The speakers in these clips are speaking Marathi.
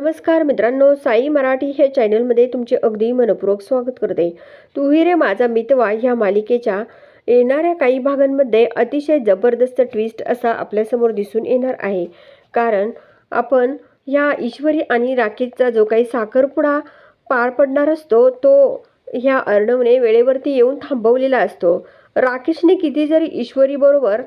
नमस्कार मित्रांनो साई मराठी हे चॅनलमध्ये तुमचे अगदी मनपूर्वक स्वागत करते. तू ही रे माझा मितवा ह्या मालिकेच्या येणाऱ्या काही भागांमध्ये अतिशय जबरदस्त ट्विस्ट असा आपल्यासमोर दिसून येणार आहे. कारण आपण ह्या ईश्वरी आणि राकेशचा जो काही साखरपुडा पार पडणार असतो तो ह्या अर्णवने वेळेवरती येऊन थांबवलेला असतो. राकेशने किती जरी ईश्वरीबरोबर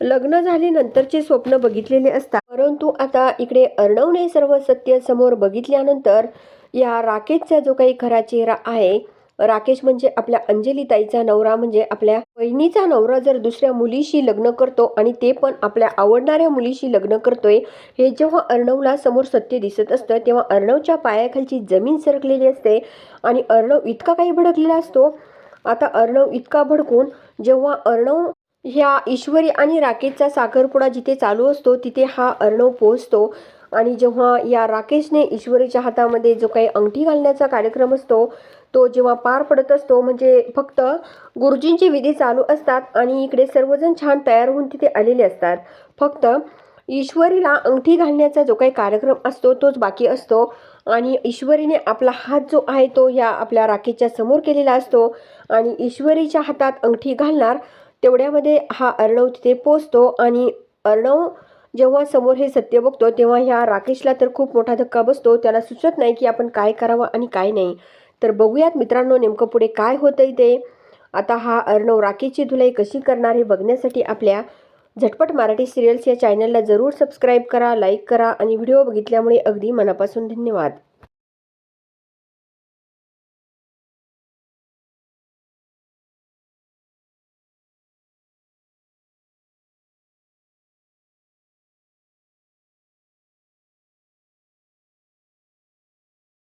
लग्न झाल्यानंतरचे स्वप्न बघितलेले असतात. परंतु आता इकडे अर्णवने सर्व सत्य समोर बघितल्यानंतर या राकेशचा जो काही खरा चेहरा आहे राकेश म्हणजे आपल्या अंजलीताईचा नवरा म्हणजे आपल्या बहिणीचा नवरा जर दुसऱ्या मुलीशी लग्न करतो आणि ते पण आपल्या आवडणाऱ्या मुलीशी लग्न करतोय हे जेव्हा अर्णवला समोर सत्य दिसत असतं तेव्हा अर्णवच्या पायाखालची जमीन सरकलेली असते आणि अर्णव इतका काही भडकलेला असतो. आता अर्णव इतका भडकून जेव्हा अर्णव ह्या ईश्वरी आणि राकेशचा साखरपुडा जिथे चालू असतो तिथे हा अर्णव पोहोचतो. आणि जेव्हा या राकेशने ईश्वरीच्या हातामध्ये जो काही अंगठी घालण्याचा कार्यक्रम असतो तो जेव्हा पार पडत असतो म्हणजे फक्त गुरुजींची विधी चालू असतात आणि इकडे सर्वजण छान तयार होऊन तिथे आलेले असतात. फक्त ईश्वरीला अंगठी घालण्याचा जो काही कार्यक्रम असतो तोच बाकी असतो. आणि ईश्वरीने आपला हात जो आहे तो या आपल्या राकेशच्या समोर केलेला असतो. आणि ईश्वरीच्या हातात अंगठी घालणार तेवढ्यामध्ये हा अर्णव तिथे पोचतो आणि अर्णव जेव्हा समोर हे सत्य बघतो तेव्हा ह्या राकेशला तर खूप मोठा धक्का बसतो. त्याला सुचत नाही की आपण काय करावं आणि काय नाही. तर बघूयात मित्रांनो नेमकं पुढे काय होतंय ते. आता हा अर्णव राकेशची धुलाई कशी करणार हे बघण्यासाठी आपल्या झटपट मराठी सिरियल्स या चॅनलला जरूर सबस्क्राईब करा लाईक करा आणि व्हिडिओ बघितल्यामुळे अगदी मनापासून धन्यवाद.